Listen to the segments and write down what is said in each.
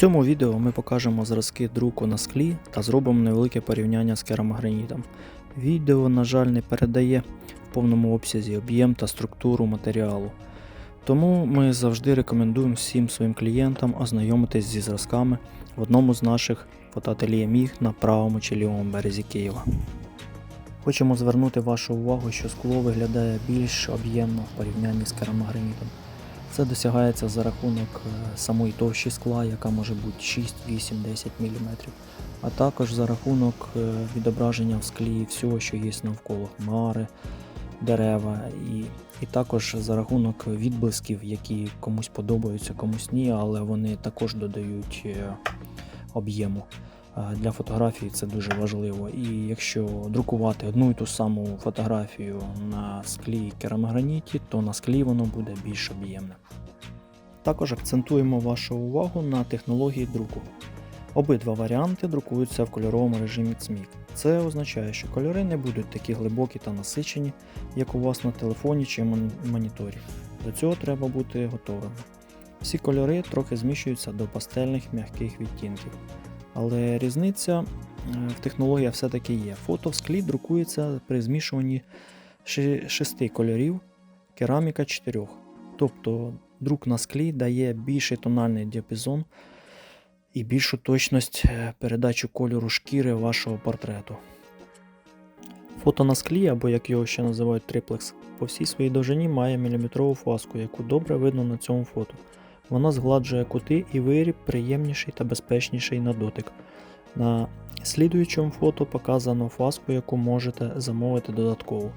цьому відео ми покажемо зразки друку на склі та зробимо невелике порівняння з керамогранітом. Відео, на жаль, не передає в повному обсязі об'єм та структуру матеріалу. Тому ми завжди рекомендуємо всім своїм клієнтам ознайомитись зі зразками в одному з наших фотоательє Міг на правому чи лівому березі Києва. Хочемо звернути вашу увагу, що скло виглядає більш об'ємно в порівнянні з керамогранітом. Це досягається за рахунок е, самої товщі скла, яка може бути 6, 8, 10 мм, а також за рахунок е, відображення в склі всього, що є навколо хмари, дерева, і, і також за рахунок відблисків, які комусь подобаються, комусь ні, але вони також додають е, об'єму. Для фотографії це дуже важливо. І якщо друкувати одну і ту саму фотографію на склі керамограніті, то на склі воно буде більш об'ємне. Також акцентуємо вашу увагу на технології друку. Обидва варіанти друкуються в кольоровому режимі CMYK. Це означає, що кольори не будуть такі глибокі та насичені, як у вас на телефоні чи моніторі. До цього треба бути готовими. Всі кольори трохи зміщуються до пастельних м'яких відтінків. Але різниця е, в технологіях все-таки є. Фото в склі друкується при змішуванні шести кольорів, кераміка чотирьох. Тобто друк на склі дає більший тональний діапазон і більшу точність е, передачі кольору шкіри вашого портрету. Фото на склі, або як його ще називають триплекс, по всій своїй довжині має міліметрову фаску, яку добре видно на цьому фото. Вона згладжує кути і виріб приємніший та безпечніший на дотик. На слідуючому фото показано фаску, яку можете замовити додатково.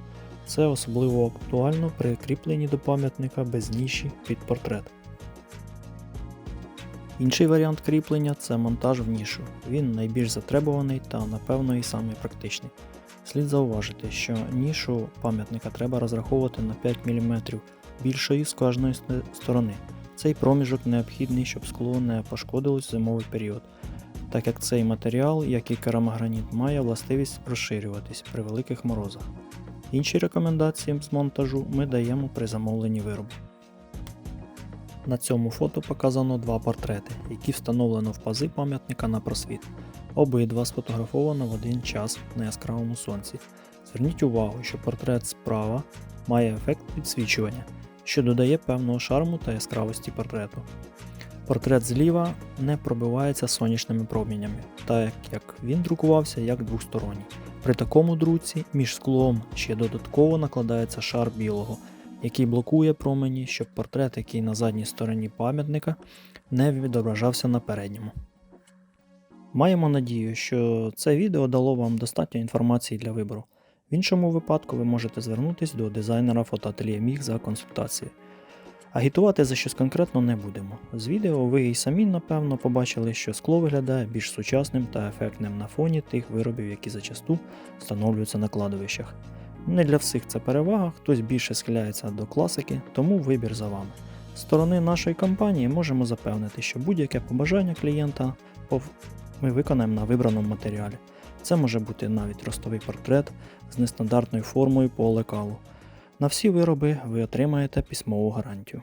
Це особливо актуально при кріпленні до пам'ятника без ніші під портрет. Інший варіант кріплення це монтаж в нішу. Він найбільш затребуваний та, напевно, і самий практичний. Слід зауважити, що нішу пам'ятника треба розраховувати на 5 мм більшої з кожної сторони. Цей проміжок необхідний, щоб скло не пошкодилось в зимовий період, так як цей матеріал, як і керамограніт, має властивість розширюватись при великих морозах. Інші рекомендації з монтажу ми даємо при замовленні виробу. На цьому фото показано два портрети, які встановлено в пази пам'ятника на просвіт. Обидва сфотографовано в один час на яскравому сонці. Зверніть увагу, що портрет справа має ефект підсвічування, що додає певного шарму та яскравості портрету. Портрет зліва не пробивається сонячними промінями, так як він друкувався як двосторонній. При такому друці між склом ще додатково накладається шар білого, який блокує промені, щоб портрет, який на задній стороні пам'ятника, не відображався на передньому. Маємо надію, що це відео дало вам достатньо інформації для вибору. В іншому випадку ви можете звернутися до дизайнера фотоательє Міг за консультацією. Агітувати за щось конкретно не будемо. З відео ви і самі, напевно, побачили, що скло виглядає більш сучасним та ефектним на фоні тих виробів, які зачасту встановлюються на кладовищах. Не для всіх це перевага, хтось більше схиляється до класики, тому вибір за вами. З сторони нашої компанії можемо запевнити, що будь-яке побажання клієнта ми виконаємо на вибраному матеріалі. Це може бути навіть ростовий портрет з нестандартною формою по лекалу. На всі вироби ви отримаєте письмову гарантію.